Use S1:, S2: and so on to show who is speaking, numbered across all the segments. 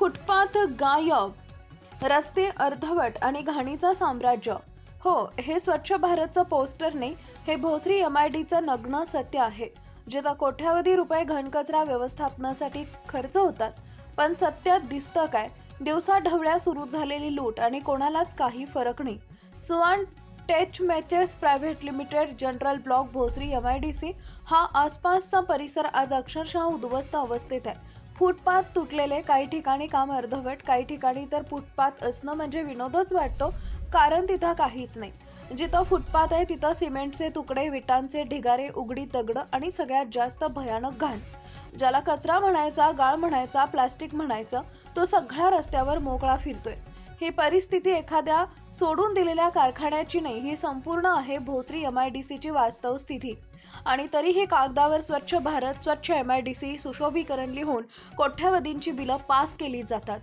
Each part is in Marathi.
S1: फुटपाथ गायब. रस्ते अर्धवट आणि घाणीचं साम्राज्य. हो हे स्वच्छ भारतचं पोस्टरने हे भोसरी एम आय डीचं नग्न सत्य आहे जिथं कोट्यावधी रुपये घनकचरा व्यवस्थापनासाठी खर्च होतात. पण सत्यात दिसतं काय? दिवसा ढवळ्या सुरू झालेली लूट आणि कोणालाच काही फरक नाही. सुवान tech matches private limited general block Bhosari M I D C हा आसपासचा परिसर आज अक्षरशः उद्ध्वस्त अवस्थेत आहे. फुटपाथ तुटलेले काही ठिकाणी काम अर्धवट काही ठिकाणी तर फुटपाथ असणं म्हणजे विनोदच वाटतो कारण तिथं काहीच नाही. जिथं फुटपाथ आहे तिथं सिमेंटचे तुकडे विटांचे ढिगारे उघडी दगडं आणि सगळ्यात जास्त भयानक घाण. ज्याला कचरा म्हणायचा गाळ म्हणायचा प्लास्टिक म्हणायचं तो सगळ्या रस्त्यावर मोकळा फिरतोय. ही परिस्थिती एखाद्या सोडून दिलेल्या कारखान्याची नाही ही संपूर्ण आहे भोसरी एम आय डी सीची वास्तव स्थिती. आणि तरीही कागदावर स्वच्छ भारत स्वच्छ एम आय डी सी सुशोभीकरण लिहून कोट्यावधींची बिलं पास केली जातात.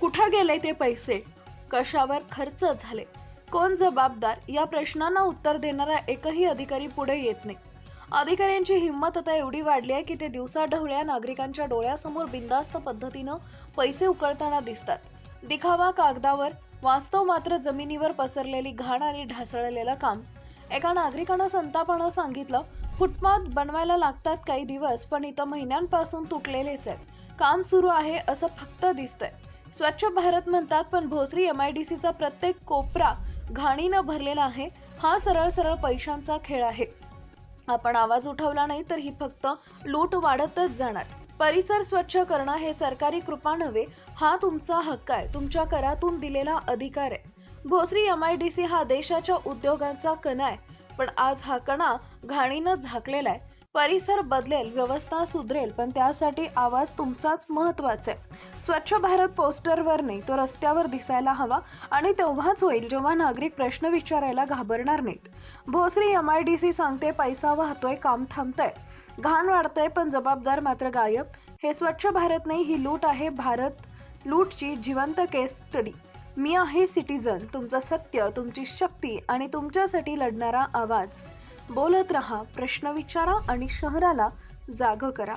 S1: कुठं गेले ते पैसे? कशावर खर्च झाले? कोण जबाबदार? या प्रश्नांना उत्तर देणारा एकही अधिकारी पुढे येत नाही. अधिकाऱ्यांची हिंमत आता एवढी वाढली आहे की ते दिवसाढवळ्या नागरिकांच्या डोळ्यासमोर बिंदास्त पद्धतीनं पैसे उकळताना दिसतात. दिखावा कागदावर वास्तव मात्र जमिनीवर पसरलेली घाण आणि ढासळलेलं काम. एका नागरिकानं संतापानं सांगितलं फुटपाथ बनवायला लागतात काही दिवस पण इथं महिन्यांपासून तुटलेलेच आहेत. काम सुरू आहे असं फक्त दिसतंय. स्वच्छ भारत म्हणतात पण भोसरी एम आय डी सीचा प्रत्येक कोपरा घाणीनं भरलेला आहे. हा सरळ सरळ पैशांचा खेळ आहे. आपण आवाज उठवला नाही तर ही फक्त लूट वाढतच जाणार. परिसर स्वच्छ करणं हे सरकारी कृपा नव्हे हा तुमचा हक्क आहे. तुमच्या करातून दिलेला अधिकार आहे. Bhosari M I D C हा देशाच्या उद्योगांचा कणा आहे. पण आज हा कणा घाणीनं झाकलेला आहे. परिसर बदलेल व्यवस्था सुधरेल पण त्यासाठी आवाज तुमचाच महत्त्वाचा आहे. स्वच्छ भारत पोस्टरवर नाही तो रस्त्यावर दिसायला हवा आणि तेव्हाच होईल जेव्हा नागरिक प्रश्न विचारायला घाबरणार नाहीत. Bhosari M I D C सांगते पैसा वाहतोय काम थांबतंय. घाण वाढतंय पण जबाबदार मात्र गायब. हे स्वच्छ भारत नाही ही लूट आहे भारत. लूटची जिवंत केस स्टडी. मी आहे सिटीजन तुमचं सत्य तुमची शक्ती आणि तुमच्यासाठी लढणारा आवाज. बोलत रहा प्रश्न विचारा आणि शहराला जाग करा.